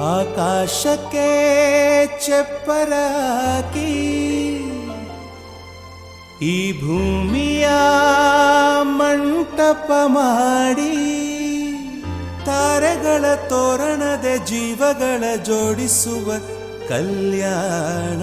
ಆಕಾಶಕ್ಕೆ ಚೆಪ್ಪರಾಕಿ ಈ ಭೂಮಿಯ ಮಂಟಪ ಮಾಡಿ ತಾರೆಗಳ ತೋರಣದ ಜೀವಗಳ ಜೋಡಿಸುವ ಕಲ್ಯಾಣ.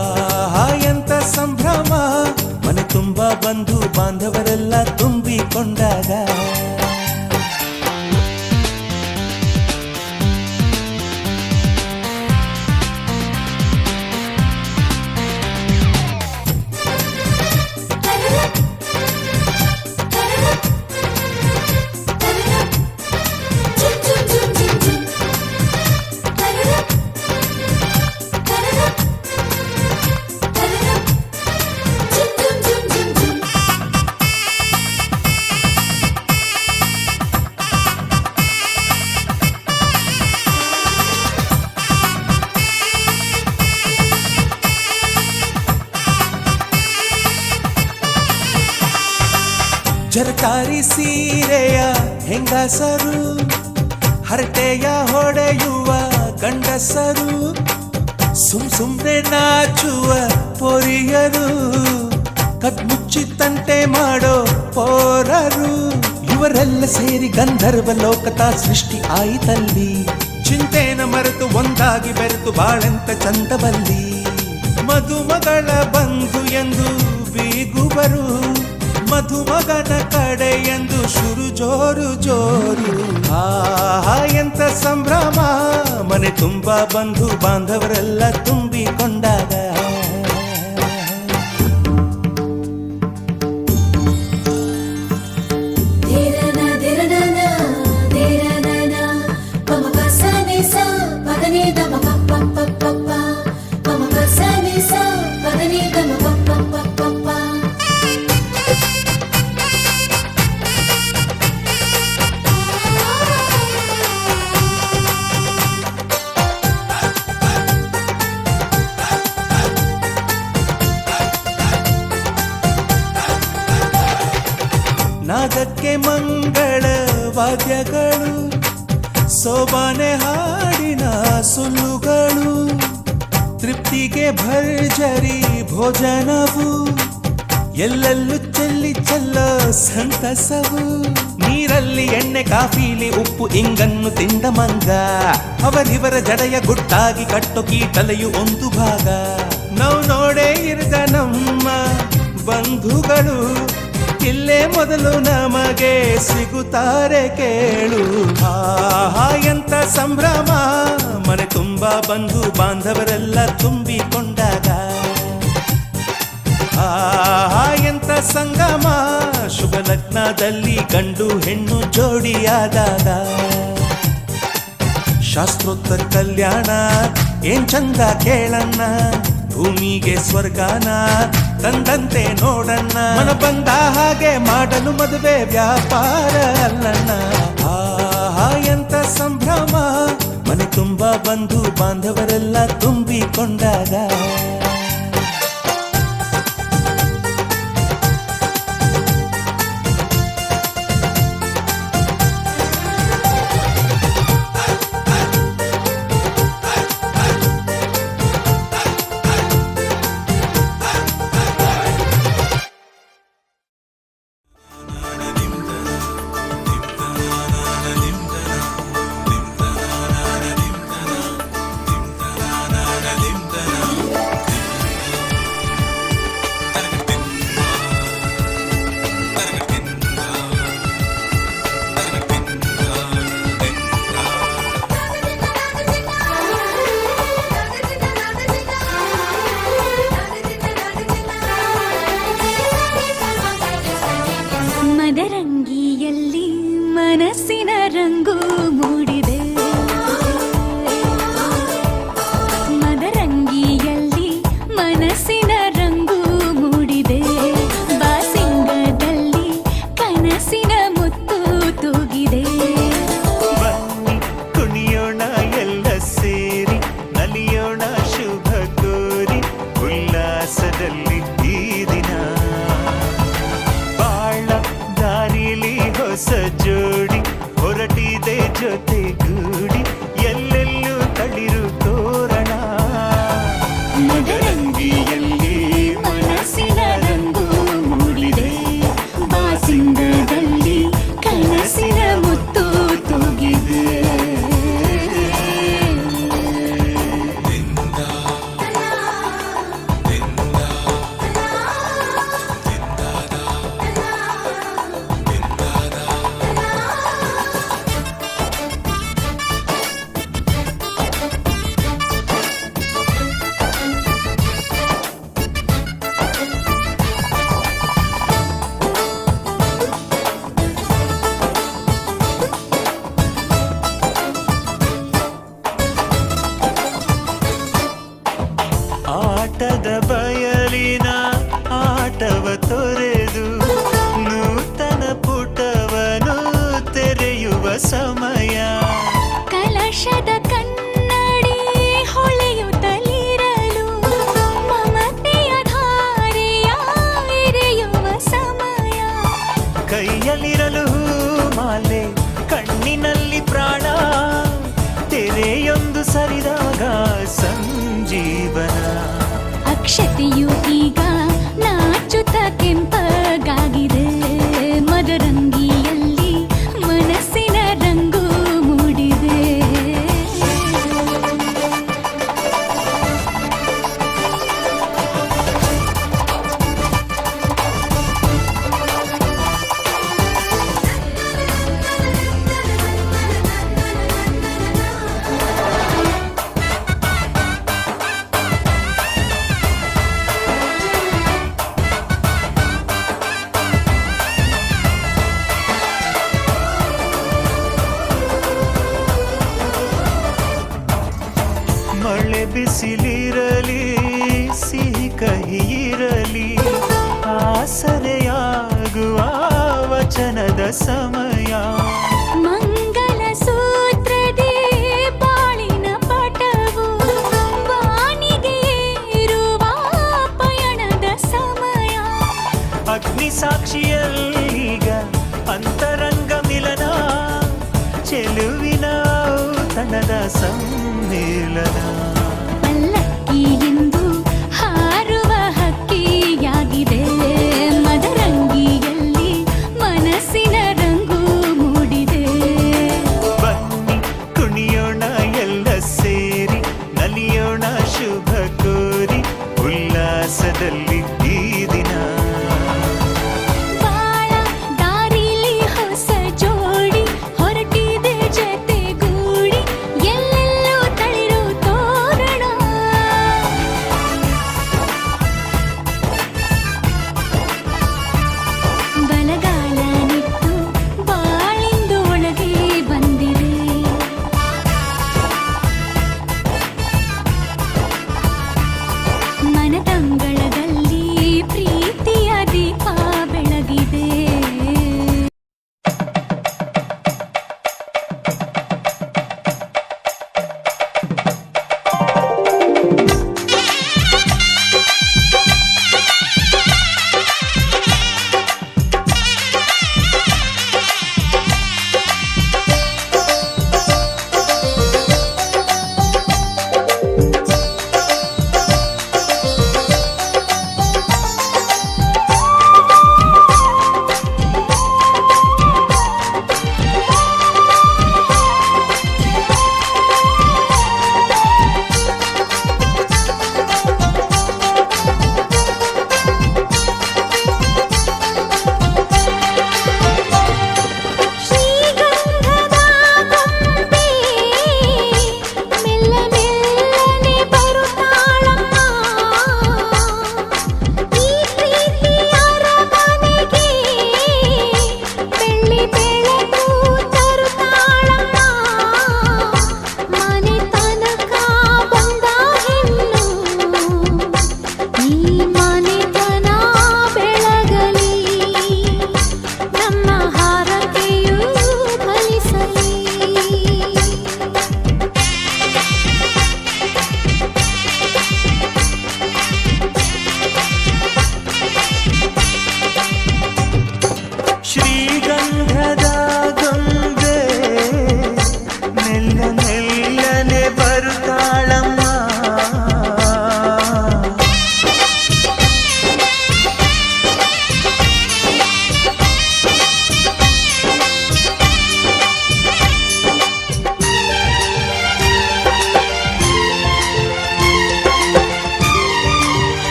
ಎಂತ ಸಂಭ್ರಮ ಮನೆ ತುಂಬ ಬಂಧು ಬಾಂಧವರೆಲ್ಲ ತುಂಬಿಕೊಂಡಾಗ ಜರಕಾರಿ ಸೀರೆಯ ಹೆಂಗಸರು, ಹರಟೆಯ ಹೊಡೆಯುವ ಗಂಡಸರು, ಸುಮ್ ಸುಮ್ನೆ ನಾಚುವ ಪೊರಿಯರು, ಕದ್ಮುಚ್ಚಿ ತಂಟೆ ಮಾಡೋ ಪೋರರು. ಇವರೆಲ್ಲ ಸೇರಿ ಗಂಧರ್ವ ಲೋಕತಾ ಸೃಷ್ಟಿ ಆಯಿತಲ್ಲಿ. ಚಿಂತೆನ ಮರೆತು ಒಂದಾಗಿ ಬೆರೆತು ಬಾಳೆಂತ ಚಂದವಲ್ಲಿ. ಮಧುಮಗಳ ಬಂಧು ಎಂದು ಬೀಗುವರು. ಮಧುಮಗನ ಕಡೆ ಎಂದು ಶುರು ಜೋರು ಜೋರು. ಆ ಎಂತ ಸಂಭ್ರಮ. ಮನೆ ತುಂಬಾ ಬಂಧು ಬಾಂಧವರೆಲ್ಲ ತುಂಬಿಕೊಂಡಾಗ. ನಾದಕ್ಕೆ ಮಂಗಳ ವಾದ್ಯಗಳು, ಸೋಬಾನೆ ಹಾಡಿನ ಸುಳ್ಳುಗಳು, ತೃಪ್ತಿಗೆ ಭರ್ಜರಿ ಭೋಜನವು, ಎಲ್ಲೆಲ್ಲೂ ಚೆಲ್ಲಿ ಚೆಲ್ಲ ಸಂತಸವು. ನೀರಲ್ಲಿ ಎಣ್ಣೆ, ಕಾಫಿಲಿ, ಉಪ್ಪು, ಇಂಗನ್ನು ತಿಂದ ಮಂಗ ಅವರಿವರ ಜಡೆಯ ಗುಟ್ಟಾಗಿ ಕಟ್ಟು ಕೀಟಲೆಯು ಒಂದು ಭಾಗ. ನಾವು ನೋಡೇ ಇರದ ನಮ್ಮ ಬಂಧುಗಳು ಇಲ್ಲೇ ಮೊದಲು ನಮಗೆ ಸಿಗುತ್ತಾರೆ ಕೇಳು. ಆಹಾ ಎಂತ ಸಂಭ್ರಮ. ಮನೆ ತುಂಬ ಬಂಧು ಬಾಂಧವರೆಲ್ಲ ತುಂಬಿಕೊಂಡಾಗ. ಆಹಾ ಎಂತ ಸಂಗಮ. ಶುಭ ಲಗ್ನದಲ್ಲಿ ಗಂಡು ಹೆಣ್ಣು ಜೋಡಿಯಾದಾಗ. ಶಾಸ್ತ್ರೋತ್ತರ ಕಲ್ಯಾಣ, ಏನ್ ಚಂದ ಕೇಳಣ್ಣ. ಭೂಮಿಗೆ ಸ್ವರ್ಗಾನ ತಂದಂತೆ ನೋಡಣ್ಣ. ಮನ ಬಂದ ಹಾಗೆ ಮಾಡಲು ಮದುವೆ ವ್ಯಾಪಾರ ಅಲ್ಲಣ್ಣ. ಆಹಾ ಎಂತ ಸಂಭ್ರಮ. ಮನೆ ತುಂಬ ಬಂಧು ಬಾಂಧವರೆಲ್ಲ ತುಂಬಿಕೊಂಡಾಗ. ಮನಸ್ಸಿನ ರಂಗು tell the ಸಮಯ ಮಂಗಲ ಸೂತ್ರದೇ ಬಾಳಿನ ಪಟವು ಬಾಣಿಗೆ ಇರುವ ಪಯಣದ ಸಮಯ ಅಗ್ನಿ ಸಾಕ್ಷಿಯಲ್ಲೀಗ ಅಂತರಂಗ ಮಿಲನ ಚೆಲುವಿನ ತನದ ಸಮ್ಮೇಳನ ಶುಭ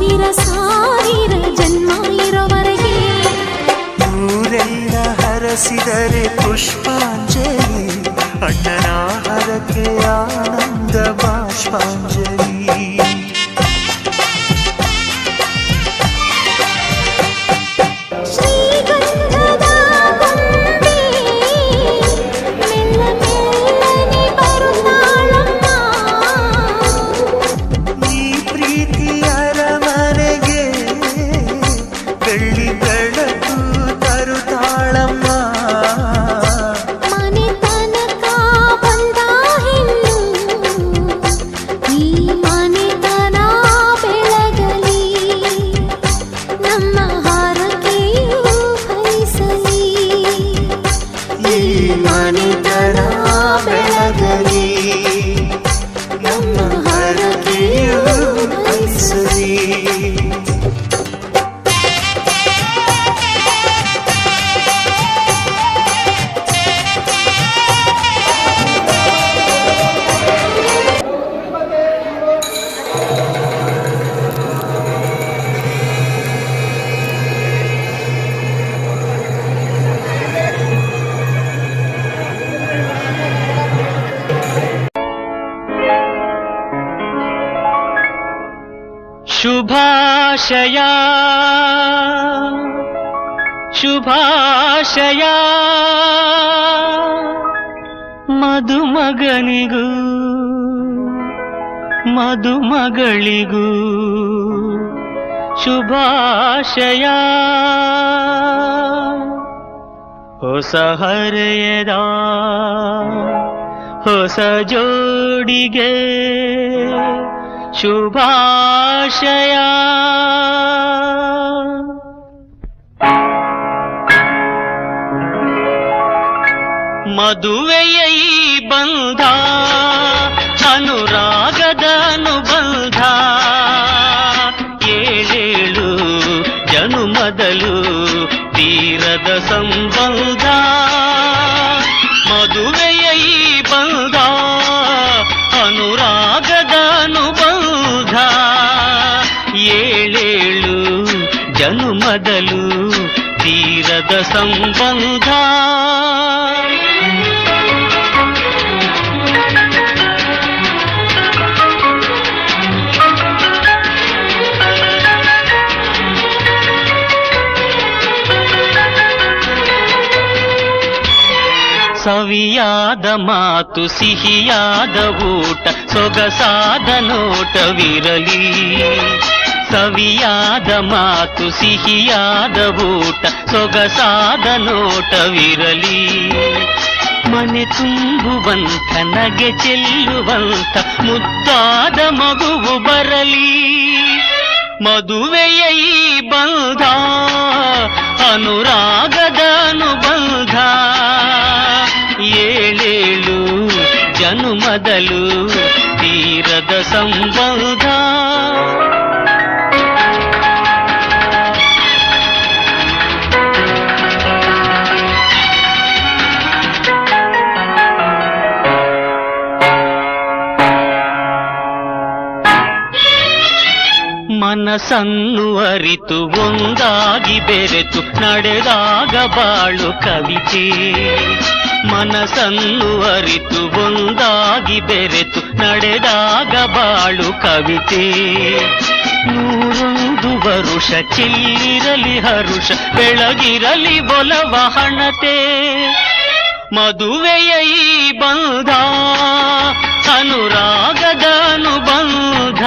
ಸಾವಿರ ಸಾವಿರ ಜನ್ಮ ಇರೋವರೆಗೆ ಊರೆಲ್ಲ ಹರಸಿದರೆ ಪುಷ್ಪಾಂಜಲಿ ಅಣ್ಣನ ಹರಕೆ ಆನಂದ ಬಾಷ್ಪಾಂಜಲಿ ಶುಭಾಶಯ ಶುಭಾಶಯ. ಮಧುಮಗನಿಗೂ ಮಧುಮಗಳಿಗೂ ಶುಭಾಶಯ. ಹೊಸ ಹರೆಯದ ಹೊಸ ಜೋಡಿಗೆ ಶುಭಾಶಯ ಮದುವೆಯ ಈ ಬಂಧ ತೀರದ ಸಂಬಂಧ ಸವಿಯಾದ ಮಾತು ಸಿಹಿಯಾದ ಊಟ ಸೊಗಸಾದ ನೋಟವಿರಲಿ ಸವಿಯಾದ ಮಾತು ಸಿಹಿಯಾದ ಊಟ ಸೊಗಸಾದ ನೋಟವಿರಲಿ ಮನೆ ತುಂಬುವಂತ ನಗೆ ಚೆಲ್ಲುವಂತ ಮುದ್ದಾದ ಮಗುವು ಬರಲಿ ಮದುವೆಯ ಈ ಬಂಧ ಅನುರಾಗದ ಅನುಬಂಧ ಏಳೇಳು ಜನುಮದಲು ತೀರದ ಸಂಬಂಧ ಮನಸ್ಸನ್ನು ಅರಿತು ಒಂದಾಗಿ ಬೆರೆತು ನಡೆದಾಗ ಬಾಳು ಕವಿತೆ. ಮನಸ್ಸನ್ನು ಅರಿತು ಒಂದಾಗಿ ಬೆರೆತು ನಡೆದಾಗ ಬಾಳು ಕವಿತೆ. ನೂರೊಂದು ವರುಷ ಚಿಲ್ಲಿರಲಿ ಹರುಷ, ಬೆಳಗಿರಲಿ ಬೊಲವ ಹಣತೆ. ಮದುವೆಯ ಈ ಬಂಧ, ಅನುರಾಗದ ಅನುಬಂಧ.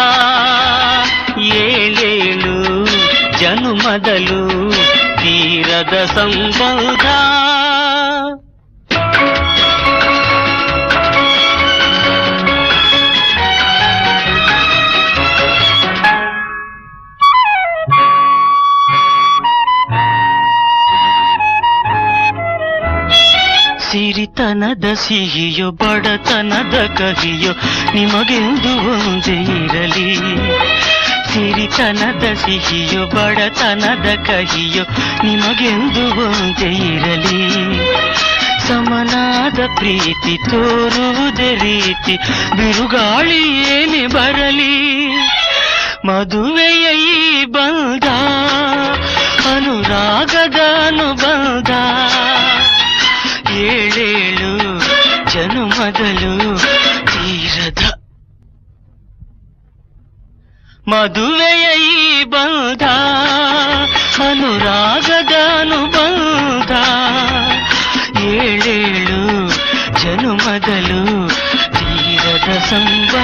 ಜನುಮದಲು ತೀರದ ಸಂಬಂಧ ಸಿರಿತನದ ಸಿಹಿಯೋ ಬಡತನದ ಕಹಿಯೋ ನಿಮಗೆಂದು ಒಂದೇ ಸಿರಿತನದ ಸಿಹಿಯೋ, ಬಡತನದ ಕಹಿಯೋ ನಿಮಗೆಂದು ಒಂದೇ ಇರಲಿ. ಸಮನಾದ ಪ್ರೀತಿ ತೋರುವುದೇ ರೀತಿ, ಬಿರುಗಾಳಿ ಏನೇ ಬರಲಿ. ಮದುವೆಯ ಈ ಬಂಧ, ಅನುರಾಗದ ಅನುಬಂಧ. ಏಳೇಳು, ಜನುಮದಲು ತೀರದ ಮದುವೆಯ ಈ ಬಂಧ ಅನುರಾಗದ ಅನುಬಂಧ ಏಳೇಳು ಜನುಮದಲು ತೀರದ ಸಂಬಂಧ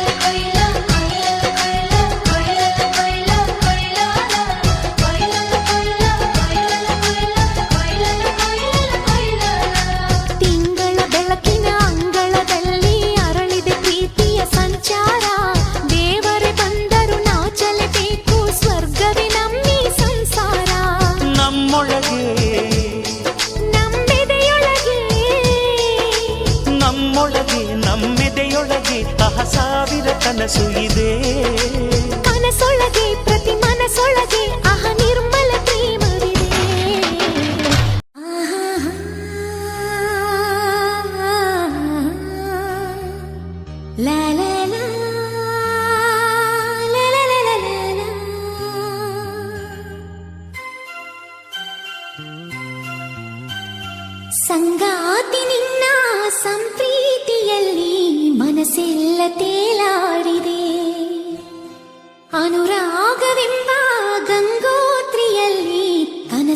ನಮ್ಮೊಳಗೆ ನಮ್ಮೆದೆಯೊಳಗೆ ಅಹ ಸಾವಿರ ಕನಸು ಇದೆ. ಕನಸೊಳಗೆ ಪ್ರತಿ ಮನಸೊಳಗೆ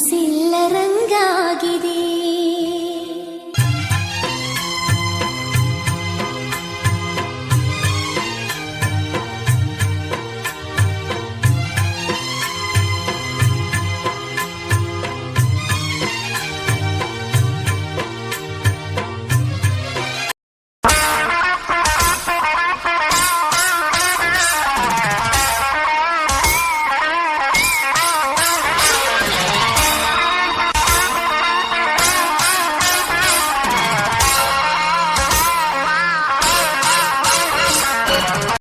சில்லற